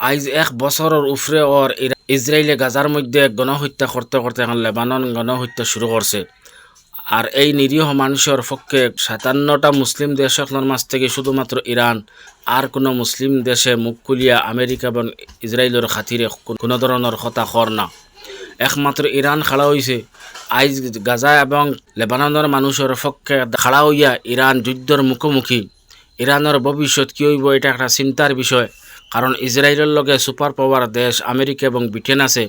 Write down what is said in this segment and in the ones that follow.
আইজ এক বছরের উফরে ওর ইসরায়েলে গাজার মধ্যে গণহত্যা করতে করতে এখন লেবানন গণহত্যা শুরু করছে আর এই নিরীহ মানুষের পক্ষে সাতান্নটা মুসলিম দেশের মাঝ থেকে শুধুমাত্র ইরান আর কোনো মুসলিম দেশে মুখ খুলিয়া আমেরিকা এবং ইসরায়েলের খাতিরে কোনো ধরনের কথা কর না। একমাত্র ইরান খাড়া হয়েছে আইজ গাজা এবং লেবাননের মানুষের পক্ষে খাড়া হইয়া ইরান যুদ্ধের মুখোমুখি। ইরানের ভবিষ্যৎ কী হইব, এটা একটা চিন্তার বিষয়। কারণ ইসরায়েলের লগে সুপার পাওয়ার দেশ আমেরিকা এবং ব্রিটেন আছে।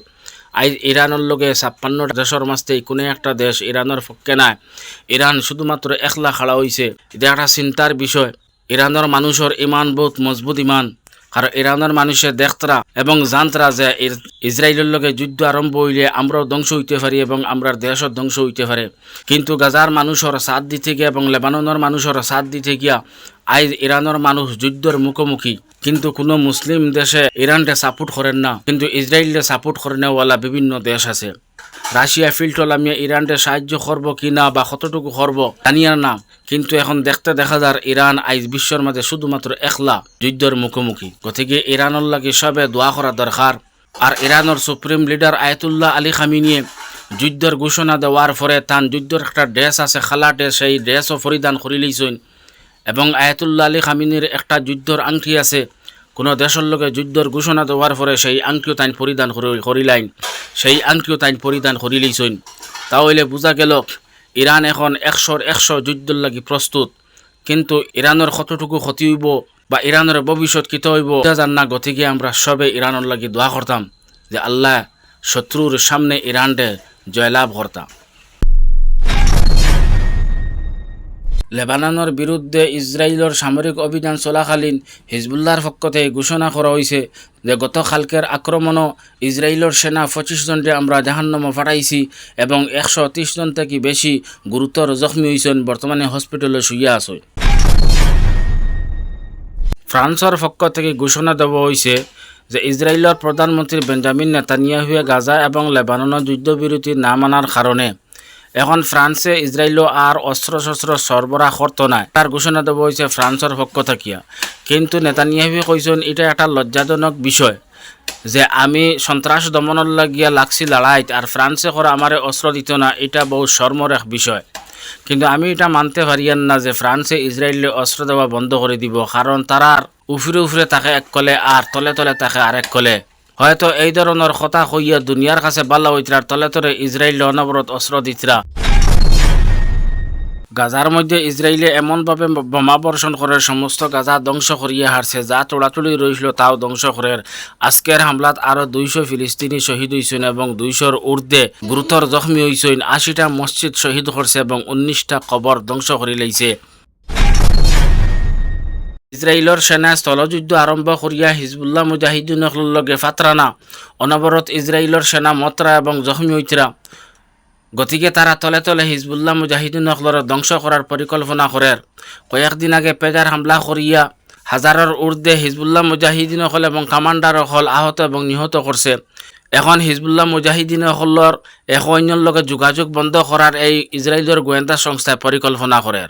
ইরানের লগে ছাপ্পান্নটা দেশের মাঝতেই কোনো একটা দেশ ইরানের পক্ষে নাই। ইরান শুধুমাত্র একলা খাড়া হইছে। এটা একটা চিন্তার বিষয়। ইরানের মানুষের ইমান বহুত মজবুত ইমান। কারণ ইরানের মানুষের দেখতরা এবং জানতরা যে ইসরায়েলের লগে যুদ্ধ আরম্ভ হইলে আমরাও ধ্বংস হইতে পারি এবং আমরার দেশও ধ্বংস হইতে পারে। কিন্তু গাজার মানুষের সাথ দিতে গিয়া এবং লেবাননের মানুষের সাথ দিতে গিয়া আইজ ইরানের মানুষ যুদ্ধের মুখোমুখি। কিন্তু কোনো মুসলিম দেশে ইরানকে সাপোর্ট করেন না। কিন্তু ইসরায়েলকে সাপোর্ট করেনওয়ালা বিভিন্ন দেশ আছে। রাশিয়া ফিল্টল আমি ইরানকে সাহায্য করব কি না বা কতটুকু করব জানিয়ার না। কিন্তু এখন দেখতে দেখা যার ইরান আইজ বিশ্বের মাঝে শুধুমাত্র একলা যুদ্ধের মুখোমুখি। গতিকে ইরানের লাগে সবে দোয়া করা দরকার। আর ইরানের সুপ্রিম লিডার আয়াতুল্লাহ আলী খামিনিয়ে যুদ্ধের ঘোষণা দেওয়ার পরে তান যুদ্ধের একটা ড্রেস আছে খালা ড্রেস সেই ড্রেসও পরিধান করি লইছেন এবং আয়াতুল্লাহ আলী খামিনীর একটা যুদ্ধর আংটি আছে। কোনো দেশের লগে যুদ্ধর ঘোষণা দেওয়ার পরে সেই আংটিও তাইন পরিধান করি- করিলাইন। সেই আংটিও তাইন পরিধান করি লইছেন তাহলে বোঝা গেল, ইরান এখন একশোর একশো যুদ্ধর লাগি প্রস্তুত। কিন্তু ইরানের কতটুকু ক্ষতি হইব বা ইরানের ভবিষ্যৎ কিত হইব জান না গতিকে আমরা সবে ইরানের লাগি দোয়া করতাম যে আল্লাহ শত্রুর সামনে ইরানডে জয়লাভ করতাম। লেবাননের বিরুদ্ধে ইসরায়েলের সামরিক অভিযান চলাকালীন হিজবুল্লাহর পক্ষ থেকে ঘোষণা করা হয়েছে যে গতকালকের আক্রমণও ইসরায়েলের সেনা পঁচিশ জনকে আমরা জাহান্নাম ফাটাইছি এবং একশো ত্রিশ জন থেকে বেশি গুরুতর জখমী হয়েছেন বর্তমানে হসপিটালে শুইয়া আছে। ফ্রান্সের পক্ষ থেকে ঘোষণা দেওয়া হয়েছে যে ইসরায়েলের প্রধানমন্ত্রী বেঞ্জামিন নেতানিয়াহুয়ে গাজা এবং লেবাননের যুদ্ধবিরতি না মানার কারণে এখন ফ্রান্সে ইসরায়েলও আর অস্ত্র শস্ত্র সরবরাহ করতো না তার ঘোষণা দেওয়া হয়েছে ফ্রান্সের পক্ষ থাকিয়া কিন্তু নেতানিয়াহুয়ে কইছেন এটা একটা লজ্জাজনক বিষয় যে আমি সন্ত্রাস দমনের লাগিয়া লাগছি লড়াইত আর ফ্রান্সে করে আমারে অস্ত্র দিত না এটা বহু শর্মর এক বিষয়। কিন্তু আমি এটা মানতে পারিয়ান না যে ফ্রান্সে ইসরায়েলে অস্ত্র দেওয়া বন্ধ করে দিব কারণ তারার উফরে উফরে তাকে এক কলে আর তলে তলে তাকে আরেক কলে। হয়তো এই ধরনের কথা কইয়া দুনিয়ার কাছে বাল্লা হইতরার তলে তলে ইসরায়েল অনবরত অস্ত্র দিতরা। গাজার মধ্যে ইসরায়েলে এমনভাবে বোমা বর্ষণ করে সমস্ত গাজা ধ্বংস করিয়া হারছে, যা তোড়াতুড়ি রইছিল তাও ধ্বংস করে আজকের হামলাত আরও দুইশো ফিলিস্তিনি শহীদ হয়েছেন এবং দুইশোর ঊর্ধ্বে গুরুতর জখমী হয়েছেন আশিটা মসজিদ শহীদ করছে এবং উনিশটা কবর ধ্বংস করে লাইছে। ইসরায়েলের সেনা স্থলযুদ্ধ আরম্ভ করিয়া হিজবুল্লাহ মুজাহিদিনের লগে ফাতরানা অনবরত ইসরায়েলের সেনা মতরা এবং জখমী হইতরা গতিকে তারা তলে তলে হিজবুল্লাহ মুজাহিদিন অকলর ধ্বংস করার পরিকল্পনা করে কয়েকদিন আগে পেজার হামলা করিয়া হাজারের ঊর্ধ্বে হিজবুল্লাহ মুজাহিদিন অকল এবং কামান্ডার অকল আহত এবং নিহত করছে এখন হিজবুল্লাহ মুজাহিদিন অকলর এক অন্যর লগে যোগাযোগ বন্ধ করার এই ইসরায়েলের গোয়েন্দা সংস্থায় পরিকল্পনা করে